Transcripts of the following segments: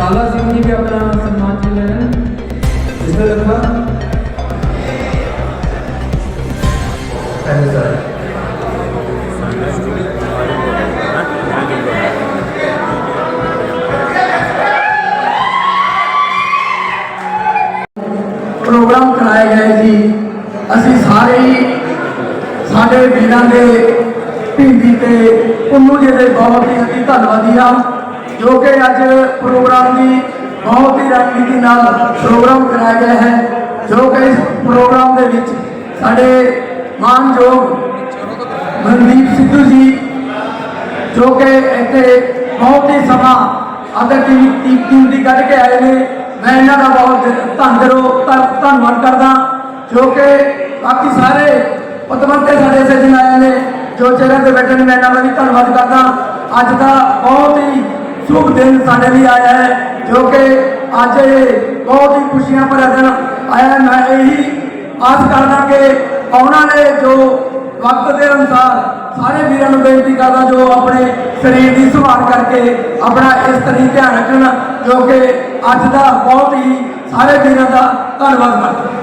ताला सिंह जी भी अपना सम्मान चल रहे हैं। इसमें लगभग प्रोग्राम कराए गए जी। असि सारे ही साढ़े वीर के भिंडी के उन्नू जी के बहुत ही अति धनवादी हाँ ਜੋ ਕਿ ਅੱਜ ਪ੍ਰੋਗਰਾਮ ਦੀ ਬਹੁਤ ਹੀ ਰਣਨੀਤੀ ਨਾਲ ਪ੍ਰੋਗਰਾਮ ਕਰਾਇਆ ਗਿਆ ਹੈ ਜੋ ਕਿ ਇਸ ਪ੍ਰੋਗਰਾਮ ਦੇ ਵਿੱਚ ਸਾਡੇ ਮਾਨਯੋਗ ਮਨਦੀਪ ਸਿੱਧੂ ਜੀ ਜੋ ਕਿ ਇੱਥੇ ਬਹੁਤ ਹੀ ਸਮਾਂ ਅਦਰ ਟੀਮ ਟੀਮ ਦੀ ਕੱਢ ਕੇ ਆਏ ਨੇ ਮੈਂ ਇਹਨਾਂ ਦਾ ਬਹੁਤ ਧੰਨਵਾਦ ਧੰਨ- ਧੰਨਵਾਦ ਕਰਦਾ ਜੋ ਕਿ ਬਾਕੀ ਸਾਰੇ ਪਤਵੰਤੇ ਸਾਡੇ ਸੱਜਣ ਆਏ ਨੇ ਜੋ ਚਿਹਰੇ ਤੇ ਬੈਠੇ ਨੇ ਮੈਂ ਇਹਨਾਂ ਦਾ ਵੀ ਧੰਨਵਾਦ ਕਰਦਾ ਅੱਜ ਦਾ ਬਹੁਤ ਹੀ ਸ਼ੁਭ ਦਿਨ ਸਾਡੇ ਲਈ ਆਇਆ ਹੈ, ਜੋ ਕਿ ਅੱਜ ਇਹ ਬਹੁਤ ਹੀ ਖੁਸ਼ੀਆਂ ਭਰਿਆ ਦਿਨ ਆਇਆ ਮੈਂ ਇਹੀ ਆਸ ਕਰਦਾ ਕਿ ਆਉਣ ਵਾਲੇ ਜੋ ਵਕਤ ਦੇ ਅਨੁਸਾਰ ਸਾਰੇ ਵੀਰਾਂ ਨੂੰ ਬੇਨਤੀ ਕਰਦਾ, ਜੋ ਆਪਣੇ ਸਰੀਰ ਦੀ ਸੰਭਾਲ ਕਰਕੇ ਆਪਣਾ ਇਸ ਤਰ੍ਹਾਂ ਧਿਆਨ ਰੱਖਣ, ਜੋ ਕਿ ਅੱਜ ਦਾ ਬਹੁਤ ਹੀ ਸਾਰੇ ਵੀਰਾਂ ਦਾ ਧੰਨਵਾਦ ਕਰਦਾ।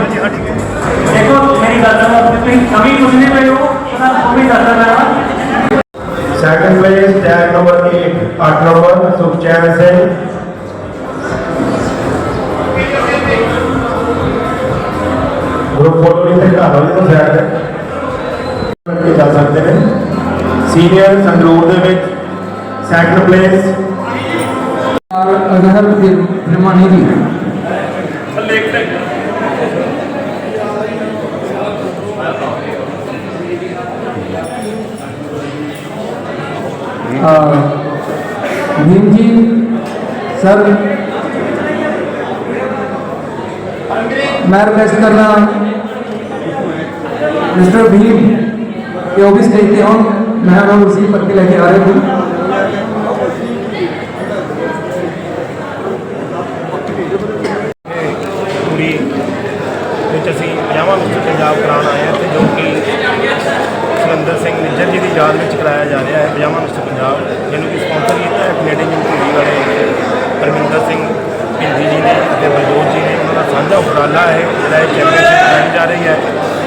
देखो मेरी दादा कमी सुनने में हो सेकंड प्लेस टैग नंबर एक आठ number Sukhchain Singh group photo नहीं थे घर वाले तो सैड है। जा सकते हैं। सीनियर संगरूर के second place Gangadhar Brahmanidhi Bhim ji, sir, मैं रिक्वेस्ट करना, मिस्टर भीम, के ऑफ़िस देखते हो, मैं उसी पत्ती लेके आ रही हूँ। ਸਪਾਂਸਰ ਕੀਤਾ ਵਾਲੇ ਪਰਮਿੰਦਰ ਸਿੰਘ ਹਿੰਦੀ ਜੀ ਨੇ ਅਤੇ ਬਲਜੋਤ ਜੀ ਨੇ ਉਹਨਾਂ ਦਾ ਸਾਂਝਾ ਉਪਰਾਲਾ ਹੈ, ਜਿਹੜਾ ਇਹ ਚੈਂਪੀਅਨਸ਼ਿਪ ਕਰਾਈ ਜਾ ਰਹੀ ਹੈ।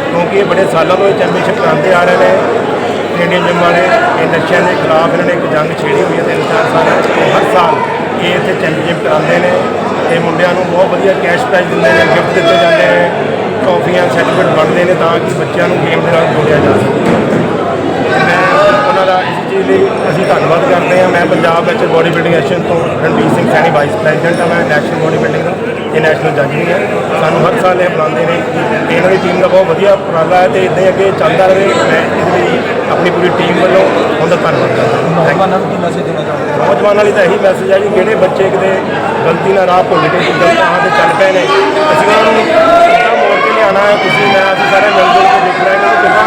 ਕਿਉਂਕਿ ਇਹ ਬੜੇ ਸਾਲਾਂ ਤੋਂ ਇਹ ਚੈਂਪੀਅਨਸ਼ਿਪ ਕਰਾਉਂਦੇ ਆ ਰਹੇ ਨੇ। ਕੈਨੇਡੀਅਨ ਜਿਮ ਵਾਲੇ, ਇਹ ਨਸ਼ਿਆਂ ਦੇ ਖਿਲਾਫ ਇਹਨਾਂ ਨੇ ਇੱਕ ਜੰਗ ਛੇੜੀ ਹੋਈ ਹੈ ਤਿੰਨ ਚਾਰ ਸਾਲਾਂ ਤੋਂ ਹਰ ਸਾਲ ਇਹ ਇੱਥੇ ਚੈਂਪੀਅਨਸ਼ਿਪ ਕਰਾਉਂਦੇ ਨੇ। ਤੇ ਮੁੰਡਿਆਂ ਨੂੰ ਬਹੁਤ ਵਧੀਆ ਕੈਸ਼ ਪ੍ਰਾਈਜ਼ ਦਿੰਦੇ ਨੇ ਗਿਫਟ ਦਿੱਤੇ ਜਾਂਦੇ ਨੇ। ਟਰੋਫੀਆਂ ਸਰਟੀਫਿਕੇਟ ਬਣਦੇ ਨੇ ਤਾਂ ਕਿ ਬੱਚਿਆਂ ਨੂੰ ਗੇਮ ਦੇ ਨਾਲ ਜੋੜਿਆ ਜਾ ਸਕੇ। ਮੈਂ ਉਹਨਾਂ ਦਾ ਇਸ ਚੀਜ਼ ਲਈ ਅਸੀਂ ਧੰਨਵਾਦ ਕਰਦੇ ਹਾਂ। ਮੈਂ ਪੰਜਾਬ ਵਿੱਚ ਬੋਡੀ ਬਿਲਡਿੰਗ ਐਸੋਸੀਏਸ਼ਨ ਤੋਂ ਰਣਵੀਰ ਸਿੰਘ ਸੈਣੀ ਵਾਈਸ ਪ੍ਰੈਜ਼ੀਡੈਂਟ ਹਾਂ। ਮੈਂ ਨੈਸ਼ਨਲ ਬੋਡੀ ਬਿਲਡਿੰਗ ਦਾ ਇਹ ਨੈਸ਼ਨਲ ਜੱਜ ਵੀ ਹੈ। ਸਾਨੂੰ ਹਰ ਸਾਲ ਇਹ ਬੁਲਾਉਂਦੇ ਨੇ ਇਹਨਾਂ ਦੀ ਟੀਮ ਦਾ ਬਹੁਤ ਵਧੀਆ ਉਪਰਾਲਾ ਹੈ ਤੇ ਇਦਾਂ ਹੀ ਅੱਗੇ ਚੱਲਦਾ ਰਹੇ। ਮੈਂ ਇਹਦੇ ਲਈ ਆਪਣੀ ਪੂਰੀ ਟੀਮ ਵੱਲੋਂ ਉਹਦਾ ਧੰਨਵਾਦ ਕਰਦਾ ਨੌਜਵਾਨਾਂ ਨੂੰ ਕੀ ਮੈਸੇਜ ਦੇਣਾ ਚਾਹੁੰਦੇ ਨੌਜਵਾਨਾਂ ਲਈ ਤਾਂ ਇਹੀ ਮੈਸੇਜ ਹੈ ਕਿ ਜਿਹੜੇ ਬੱਚੇ ਕਿਤੇ ਗਲਤੀ ਨਾਲ ਰਾਹ ਭੁੱਲ ਕੇ ਗਲਤ ਰਾਹ ਤੇ ਚੱਲ ਪਏ ਨੇ ਅਸੀਂ ਉਹਨਾਂ ਨੂੰ ਮੋੜ ਕੇ ਲਿਆਉਣਾ ਹੈ ਤੁਸੀਂ ਮੈਂ ਅਸੀਂ ਸਾਰੇ ਮਿਲ ਜੁਲ ਕੇ ਦੇਖ ਰਹੇ ਹਾਂ। ਕਿ ਕਿੱਦਾਂ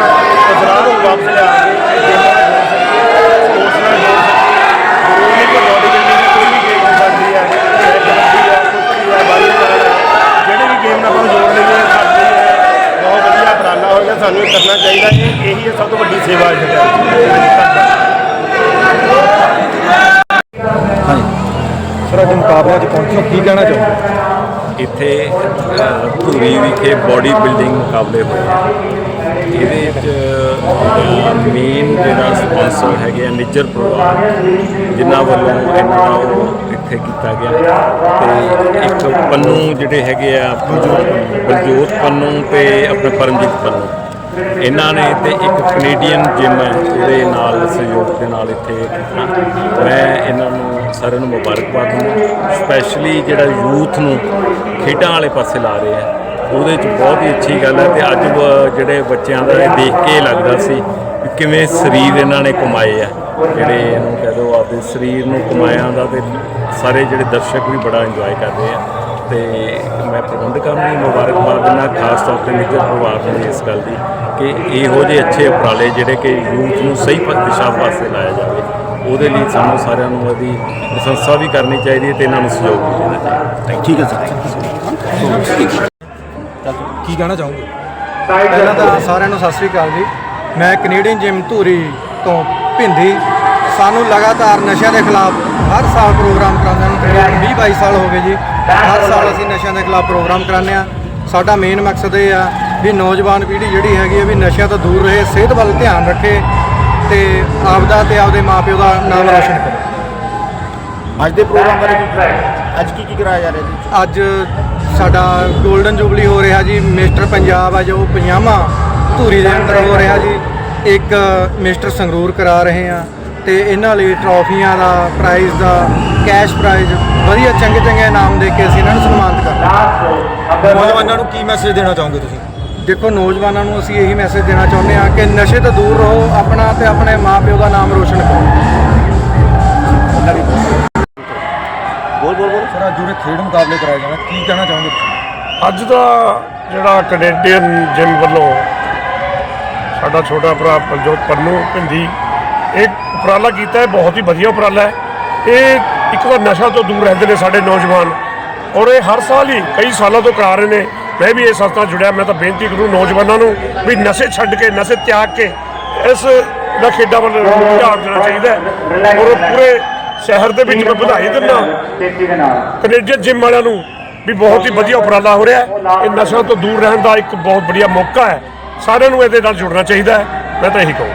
ਉਸ ਰਾਹ ਨੂੰ ਵਾਪਸ ਲਿਆ ਕੇ ਗੇਮਾਂ ਨਾਲ ਜੋੜ ਸਕੀਏ ਸਪੋਰਟਸ ਨਾਲ ਜੋੜ ਸਕੀਏ ਜ਼ਰੂਰੀ ਕਿ ਬੋਡੀ ਬਿਲਡਿੰਗ ਦੀ ਕੋਈ ਵੀ ਗੇਮ ਹੋ ਸਕਦੀ ਹੈ ਚਾਹੇ ਕਬੱਡੀ ਹੈ ਕੁਸ਼ਤੀ ਹੈ ਵਾਲੀਬਾਲ ਹੈ ਜਿਹੜੇ ਵੀ ਗੇਮ ਨਾਲ ਆਪਾਂ ਜੋੜ ਲਈਏ ਸਾਡੇ ਹੈ ਬਹੁਤ ਵਧੀਆ ਉਪਰਾਲਾ ਹੋਏਗਾ ਸਾਨੂੰ ਇਹ ਕਰਨਾ ਚਾਹੀਦਾ ਇਹ ਇਹੀ ਹੈ ਸਭ ਤੋਂ ਵੱਡੀ ਸੇਵਾ ਹੈ। ਸਰ ਅੱਜ 'ਚ ਪਹੁੰਚੋ ਕੀ ਕਹਿਣਾ ਚਾਹੋ ਇੱਥੇ ਧੂਰੀ ਵਿਖੇ ਬਾਡੀ ਬਿਲਡਿੰਗ ਮੁਕਾਬਲੇ ਹੋਏ ਇਹਦੇ ਵਿੱਚ ਮੇਨ ਜਿਹੜਾ ਸਪਾਂਸਰ ਹੈਗੇ ਆ ਨਿੱਜਰ ਪਰਿਵਾਰ ਜਿਨ੍ਹਾਂ ਵੱਲੋਂ ਇਹਨਾਂ ਦਾ ਉਹ ਇੱਥੇ ਕੀਤਾ ਗਿਆ। ਤੇ ਇੱਕ ਪੰਨੂ ਜਿਹੜੇ ਹੈਗੇ ਆ ਬਲਜੋਤ ਪੰਨੂ ਤੇ ਆਪਣੇ ਪਰਮਜੀਤ ਪੰਨੂ। ਇਹਨਾਂ ਨੇ ਤੇ ਇੱਕ ਕੈਨੇਡੀਅਨ ਜਿਮ ਹੈ, ਉਹਦੇ ਨਾਲ ਸਹਿਯੋਗ ਦੇ ਨਾਲ ਇੱਥੇ ਕੀਤਾ ਮੈਂ ਇਹਨਾਂ ਨੂੰ ਸਾਰਿਆਂ ਨੂੰ ਮੁਬਾਰਕਬਾਦ ਦਿੰਦਾ ਸਪੈਸ਼ਲੀ ਜਿਹੜਾ ਯੂਥ ਨੂੰ ਖੇਡਾਂ ਵਾਲੇ ਪਾਸੇ ਲਾ ਰਹੇ ਆ ਉਹਦੇ 'ਚ ਬਹੁਤ ਹੀ ਅੱਛੀ ਗੱਲ ਹੈ ਤੇ ਅੱਜ ਜਿਹੜੇ ਬੱਚਿਆਂ ਦਾ ਇਹ ਦੇਖ ਕੇ ਲੱਗਦਾ ਸੀ ਕਿਵੇਂ ਸਰੀਰ ਇਹਨਾਂ ਨੇ ਕਮਾਏ ਆ। ਜਿਹੜੇ ਇਹਨੂੰ ਕਹਿ ਦੋ ਆਪਦੇ ਸਰੀਰ ਨੂੰ ਕਮਾਇਆ ਦਾ ਤੇ ਸਾਰੇ ਜਿਹੜੇ ਦਰਸ਼ਕ ਵੀ ਬੜਾ ਇੰਜੋਏ ਕਰ ਰਹੇ ਆ। ਤੇ ਮੈਂ ਪ੍ਰਬੰਧਕਾਂ ਨੂੰ ਮੁਬਾਰਕਬਾਦ ਦਿੰਦਾ ਖਾਸ ਤੌਰ ਤੇ ਨਿੱਜਰ ਪਰਿਵਾਰ ਨੂੰ ਇਸ ਗੱਲ ਦੀ ਕਿ ਇਹੋ ਜਿਹੇ ਅੱਛੇ ਉਪਰਾਲੇ ਜਿਹੜੇ ਕਿ ਯੂਥ ਨੂੰ ਸਹੀ ਦਿਸ਼ਾ ਪਾਸੇ ਲਾਇਆ ਜਾਵੇ ਉਹਦੇ ਲਈ ਸਾਨੂੰ ਸਾਰਿਆਂ ਨੂੰ ਇਹਦੀ ਪ੍ਰਸ਼ੰਸਾ ਵੀ ਕਰਨੀ ਚਾਹੀਦੀ ਹੈ ਤੇ ਇਹਨਾਂ ਨੂੰ ਸਹਿਯੋਗ ਵੀ ਦੇਣਾ ਚਾਹੀਦਾ ਠੀਕ ਹੈ ਸਰ ਕੀ ਕਹਿਣਾ ਚਾਹੋਗੇ? ਪਹਿਲਾਂ ਤਾਂ ਸਾਰਿਆਂ ਨੂੰ ਸਤਿ ਸ੍ਰੀ ਅਕਾਲ ਜੀ। ਮੈਂ ਕੈਨੇਡੀਅਨ ਜਿਮ ਧੂਰੀ ਤੋਂ ਭਿੰਦੀ ਸਾਨੂੰ ਲਗਾਤਾਰ ਨਸ਼ਿਆਂ ਦੇ ਖਿਲਾਫ ਹਰ ਸਾਲ ਪ੍ਰੋਗਰਾਮ ਕਰਾਉਂਦੇ ਨੂੰ ਤਕਰੀਬਨ 20 22 ਸਾਲ ਹੋ ਗਏ ਜੀ। ਹਰ ਸਾਲ ਅਸੀਂ ਨਸ਼ਿਆਂ ਦੇ ਖਿਲਾਫ ਪ੍ਰੋਗਰਾਮ ਕਰਾਉਂਦੇ ਆ ਸਾਡਾ ਮੇਨ ਮਕਸਦ ਇਹ ਆ ਵੀ ਨੌਜਵਾਨ ਪੀੜ੍ਹੀ ਜਿਹੜੀ ਹੈਗੀ ਹੈ ਵੀ ਨਸ਼ਿਆਂ ਤੋਂ ਦੂਰ ਰਹੇ ਸਿਹਤ ਵੱਲ ਧਿਆਨ ਰੱਖੇ ਤੇ ਆਪਦਾ ਤੇ ਆਪਦੇ ਮਾਪਿਓ ਦਾ ਨਾਮ ਰੋਸ਼ਨ ਕਰੇ। ਅੱਜ ਦੇ ਪ੍ਰੋਗਰਾਮ ਬਾਰੇ ਕੀ ਅੱਜ ਕੀ ਕੀ ਕਰਾਇਆ ਜਾ ਰਿਹਾ ਜੀ? ਅੱਜ ਸਾਡਾ 골ਡਨ ਜੁਬਲੀ ਹੋ ਰਿਹਾ ਜੀ ਮਿਸਟਰ ਪੰਜਾਬ ਆ ਜੋ ਪਜਾਮਾ ਧੂਰੀ ਦੇ ਅੰਦਰ ਹੋ ਰਿਹਾ ਜੀ। ਇੱਕ ਮਿਸਟਰ ਸੰਗਰੂਰ ਕਰਾ ਰਹੇ ਆ। ਤੇ ਇਹਨਾਂ ਲਈ ਟਰੋਫੀਆਂ ਦਾ ਪ੍ਰਾਈਜ਼ ਦਾ ਕੈਸ਼ ਪ੍ਰਾਈਜ਼ ਵਧੀਆ ਚੰਗੇ ਚੰਗੇ ਇਨਾਮ ਦੇ ਕੇ ਅਸੀਂ ਇਹਨਾਂ ਨੂੰ ਸਨਮਾਨਿਤ ਕਰਦੇ ਨੌਜਵਾਨਾਂ ਨੂੰ ਕੀ ਮੈਸੇਜ ਦੇਣਾ ਚਾਹੋਗੇ ਤੁਸੀਂ? ਦੇਖੋ ਨੌਜਵਾਨਾਂ ਨੂੰ ਅਸੀਂ ਇਹੀ ਮੈਸੇਜ ਦੇਣਾ ਚਾਹੁੰਦੇ ਹਾਂ ਕਿ ਨਸ਼ੇ ਤੋਂ ਦੂਰ ਰਹੋ ਆਪਣਾ ਤੇ ਆਪਣੇ ਮਾਪਿਓ ਦਾ ਨਾਮ ਰੋਸ਼ਨ ਕਰੋ। ਬੋਲ ਬੋਲ ਬੋਲ। ਸਰ ਅੱਜ ਖੇਡ ਮੁਕਾਬਲੇ ਕਰਾਏ ਜਾਣੇ। ਕੀ ਕਹਿਣਾ ਚਾਹੋਗੇ ਤੁਸੀਂ? ਅੱਜ ਦਾ ਜਿਹੜਾ ਕੈਨੇਡੀਅਨ ਜਿਮ ਵੱਲੋਂ ਸਾਡਾ ਛੋਟਾ ਭਰਾ ਪਲਜੋਤ ਪੰਨੂ ਭਿੰਦੀ ਇਹ ਉਪਰਾਲਾ ਕੀਤਾ ਹੈ, ਬਹੁਤ ਹੀ ਵਧੀਆ ਉਪਰਾਲਾ ਹੈ। ਇਹ ਇੱਕ ਵਾਰ ਨਸ਼ਾ ਤੋਂ ਦੂਰ ਰਹਿੰਦੇ ਨੇ ਸਾਡੇ ਨੌਜਵਾਨ। ਔਰ ਇਹ ਹਰ ਸਾਲ ਹੀ ਕਈ ਸਾਲਾਂ ਤੋਂ ਕਰਾ ਰਹੇ ਨੇ। ਮੈਂ ਵੀ ਇਸ ਸੰਸਥਾ ਨਾਲ ਜੁੜਿਆ, ਮੈਂ ਤਾਂ ਬੇਨਤੀ ਕਰੂੰ ਨੌਜਵਾਨਾਂ ਨੂੰ ਵੀ ਨਸ਼ੇ ਛੱਡ ਕੇ, ਨਸ਼ੇ ਤਿਆਗ ਕੇ ਇਸ ਦਾ ਖੇਡਾਂ ਵੱਲ ਧਿਆਨ ਦੇਣਾ ਚਾਹੀਦਾ ਔਰ ਪੂਰੇ ਸ਼ਹਿਰ ਦੇ ਵਿੱਚ ਮੈਂ ਵਧਾਈ ਦਿੰਦਾ ਕੈਨੇਡੀਅਨ ਜਿਮ ਵਾਲਿਆਂ ਨੂੰ ਵੀ ਬਹੁਤ ਹੀ ਵਧੀਆ ਉਪਰਾਲਾ ਹੋ ਰਿਹਾ ਹੈ। ਇਹ ਨਸ਼ਾ ਤੋਂ ਦੂਰ ਰਹਿਣ ਦਾ ਇੱਕ ਬਹੁਤ ਵਧੀਆ ਮੌਕਾ ਹੈ। ਸਾਰਿਆਂ ਨੂੰ ਇਹਦੇ ਨਾਲ ਜੁੜਨਾ ਚਾਹੀਦਾ ਹੈ। ਮੈਂ ਤਾਂ ਇਹੀ ਕਹੂੰ